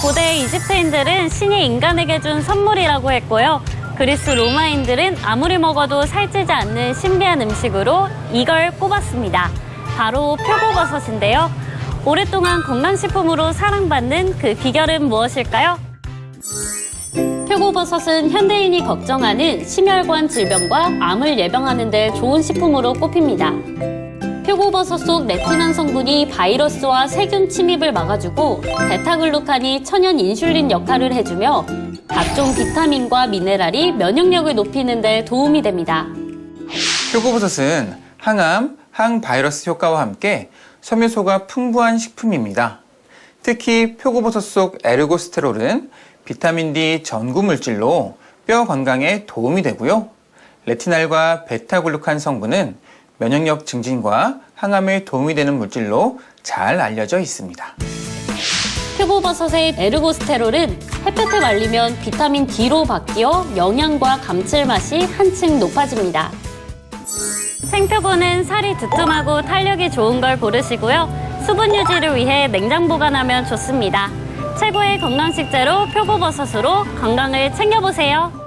고대 이집트인들은 신이 인간에게 준 선물이라고 했고요. 그리스 로마인들은 아무리 먹어도 살찌지 않는 신비한 음식으로 이걸 꼽았습니다. 바로 표고버섯인데요. 오랫동안 건강식품으로 사랑받는 그 비결은 무엇일까요? 표고버섯은 현대인이 걱정하는 심혈관 질병과 암을 예방하는 데 좋은 식품으로 꼽힙니다. 표고버섯 속 레티난 성분이 바이러스와 세균 침입을 막아주고 베타글루칸이 천연 인슐린 역할을 해주며 각종 비타민과 미네랄이 면역력을 높이는 데 도움이 됩니다. 표고버섯은 항암, 항바이러스 효과와 함께 섬유소가 풍부한 식품입니다. 특히 표고버섯 속 에르고스테롤은 비타민 D 전구 물질로 뼈 건강에 도움이 되고요. 레티날과 베타글루칸 성분은 면역력 증진과 항암에 도움이 되는 물질로 잘 알려져 있습니다. 표고버섯의 에르고스테롤은 햇볕에 말리면 비타민 D로 바뀌어 영양과 감칠맛이 한층 높아집니다. 생표고는 살이 두툼하고 탄력이 좋은 걸 고르시고요. 수분 유지를 위해 냉장 보관하면 좋습니다. 최고의 건강 식재로 표고버섯으로 건강을 챙겨보세요.